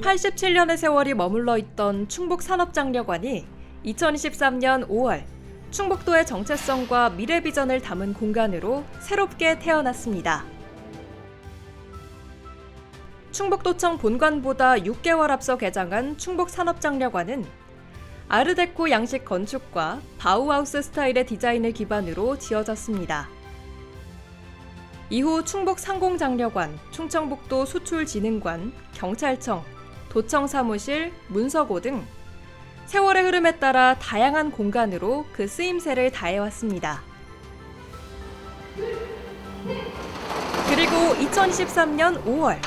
87년의 세월이 머물러 있던 충북 산업장려관이 2023년 5월 충북도의 정체성과 미래 비전을 담은 공간으로 새롭게 태어났습니다. 충북도청 본관보다 6개월 앞서 개장한 충북산업장려관은 아르데코 양식 건축과 바우하우스 스타일의 디자인을 기반으로 지어졌습니다. 이후 충북 상공장려관, 충청북도 수출진흥관, 경찰청, 도청 사무실, 문서고 등 세월의 흐름에 따라 다양한 공간으로 그 쓰임새를 다해왔습니다. 그리고 2013년 5월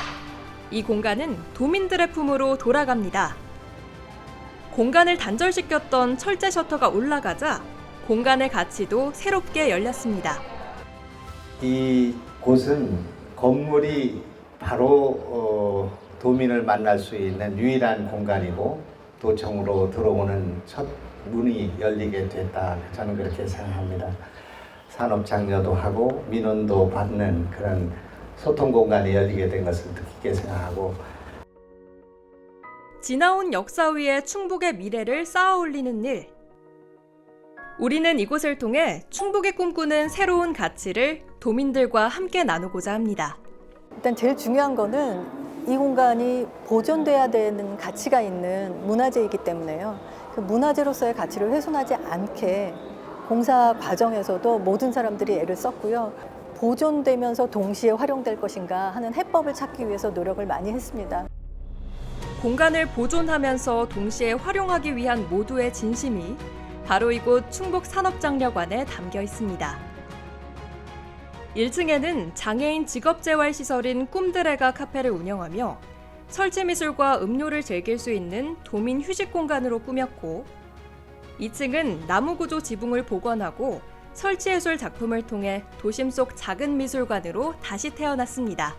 이 공간은 도민들의 품으로 돌아갑니다. 공간을 단절시켰던 철제 셔터가 올라가자 공간의 가치도 새롭게 열렸습니다. 이 곳은 건물이 바로 어, 도민을 만날 수 있는 유일한 공간이고 도청으로 들어오는 첫 문이 열리게 됐다. 저는 그렇게 생각합니다. 산업 장려도 하고 민원도 받는 그런 소통 공간이 열리게 된 것을 뜻깊게 생각하고 지나온 역사 위에 충북의 미래를 쌓아 올리는 일. 우리는 이곳을 통해 충북이 꿈꾸는 새로운 가치를 도민들과 함께 나누고자 합니다. 일단 제일 중요한 거는 이 공간이 보존돼야 되는 가치가 있는 문화재이기 때문에요. 그 문화재로서의 가치를 훼손하지 않게 공사 과정에서도 모든 사람들이 애를 썼고요. 보존되면서 동시에 활용될 것인가 하는 해법을 찾기 위해서 노력을 많이 했습니다. 공간을 보존하면서 동시에 활용하기 위한 모두의 진심이 바로 이곳 충북 산업장려관에 담겨 있습니다. 1층에는 장애인 직업재활시설인 꿈드레가 카페를 운영하며 설치미술과 음료를 즐길 수 있는 도민 휴식 공간으로 꾸몄고 2층은 나무구조 지붕을 복원하고 설치예술 작품을 통해 도심 속 작은 미술관으로 다시 태어났습니다.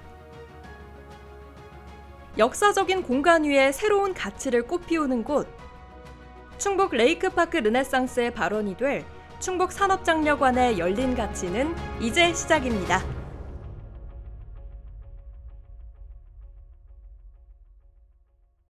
역사적인 공간 위에 새로운 가치를 꽃피우는 곳. 충북 레이크파크 르네상스의 발원이 될 충북 산업장려관의 열린 가치는 이제 시작입니다.